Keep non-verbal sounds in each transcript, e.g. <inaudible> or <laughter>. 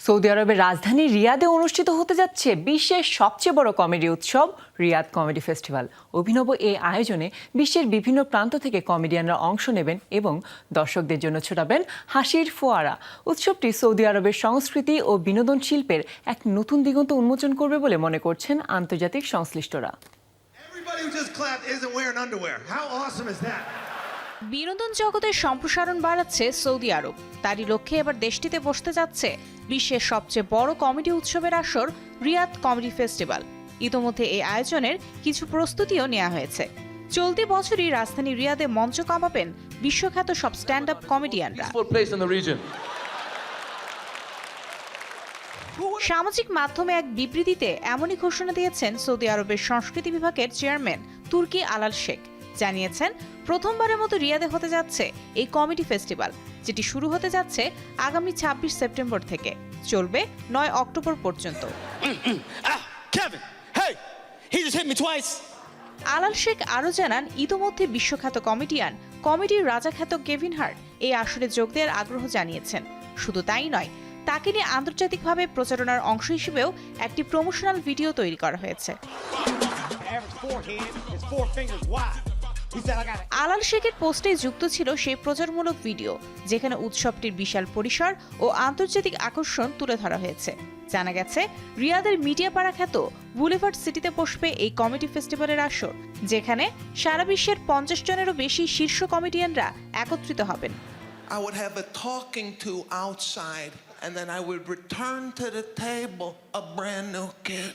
Saudi আরবের রাজধানী রিয়াদে অনুষ্ঠিত হতে যাচ্ছে বিশ্বের সবচেয়ে বড় কমেডি উৎসব, রিয়াদ কমেডি ফেস্টিভ্যাল অভিনব এই আয়োজনে বিশ্বের বিভিন্ন প্রান্ত থেকে কমেডিয়ানরা অংশ নেবেন এবং দর্শকদের জন্য ছোটাবেন হাসির ফোয়ারা উৎসবটি সৌদি আরবের সংস্কৃতি ও বিনোদন শিল্পের এক নতুন দিগন্ত উন্মোচন করবে বলে মনে করছেন আন্তর্জাতিক সংশ্লিষ্টরা Everybody who just clapped isn't wearing underwear. How awesome is that? বিনোদন জগতের সম্প্রসারণ বাড়াচ্ছে সৌদি আরব। তারই লক্ষ্যে এবার দেশটিতে বসতে যাচ্ছে বিশ্বের সবচেয়ে বড় কমেডি উৎসবের আসর রিয়াদ কমেডি ফেস্টিভ্যাল। ইতোমধ্যে এই আয়োজনের কিছু প্রস্তুতিও নেওয়া হয়েছে। চলতি বছরই রাজধানী রিয়াদে মঞ্চ কামাবেন বিশ্বখ্যাত সব স্ট্যান্ড আপ কমেডিয়ানরা. সামাজিক মাধ্যমে এক বিবৃতিতে এমনই ঘোষণা দিয়েছেন সৌদি আরবের সংস্কৃতি বিভাগের চেয়ারম্যান তুর্কি আলাল শেখ। জানিয়েছেন প্রথমবারের মতো রিয়াদে হতে যাচ্ছে এই কমেডি ফেস্টিভ্যাল যেটি শুরু হতে যাচ্ছে আগামী ছাব্বিশ সেপ্টেম্বর থেকে। চলবে নয় অক্টোবর পর্যন্ত. <clears throat> আলাল শেখ আরও জানান ইতোমধ্যে বিশ্বখ্যাত কমেডিয়ান কমেডির রাজা খ্যাত কেভিন হার্ট এই আসরে যোগ দেওয়ার আগ্রহ জানিয়েছেন। শুধু তাই নয় তাকে নিয়ে আন্তর্জাতিকভাবে প্রচারণার অংশ হিসেবেও একটি প্রমোশনাল ভিডিও তৈরি করা হয়েছে। আলাল শেখের পোস্টে যুক্ত ছিল সেই প্রচারমূলক ভিডিও যেখানে উৎসবটির বিশাল পরিসর ও আন্তর্জাতিক আকর্ষণ তুলে ধরা হয়েছে। জানা গেছে রিয়াদের মিডিয়া পাড়া খ্যাত বুলেভার্ড সিটিতে বসবে এই কমেডি ফেস্টিভ্যালের আসর যেখানে সারা বিশ্বের পঞ্চাশ জনেরও বেশি শীর্ষ কমেডিয়ানরা একত্রিত হবেন। I would have a talking to outside, and then I would return to the table a brand new kid.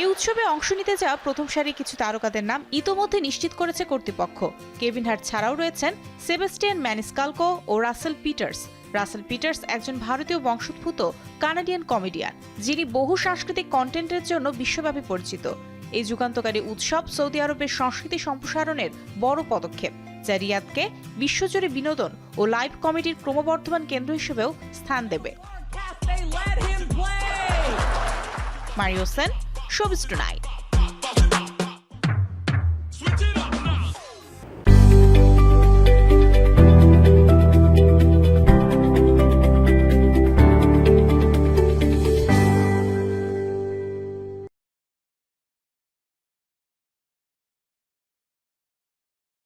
এই উৎসবে অংশ নিতে যাওয়া প্রথম সারি কিছু তারকাদের নাম ইতোমধ্যে নিশ্চিত করেছে কর্তৃপক্ষ। কেভিন হার্ট ছাড়াও রয়েছেন সেবাস্টিয়ান ম্যানিসকালকো ও রাসেল পিটার্স। রাসেল পিটার্স একজন ভারতীয় বংশোদ্ভূত কানাডিয়ান কমেডিয়ান যিনি বহু সাংস্কৃতিক কন্টেন্টের জন্য বিশ্বব্যাপী পরিচিত। এই যুগান্তকারী উৎসব সৌদি আরবের সংস্কৃতি সম্প্রসারণের বড় পদক্ষেপ যা রিয়াদকে বিশ্বজুড়ে বিনোদন ও লাইভ কমেডির ক্রমবর্ধমান কেন্দ্র হিসেবেও স্থান দেবে। Mario Shows tonight.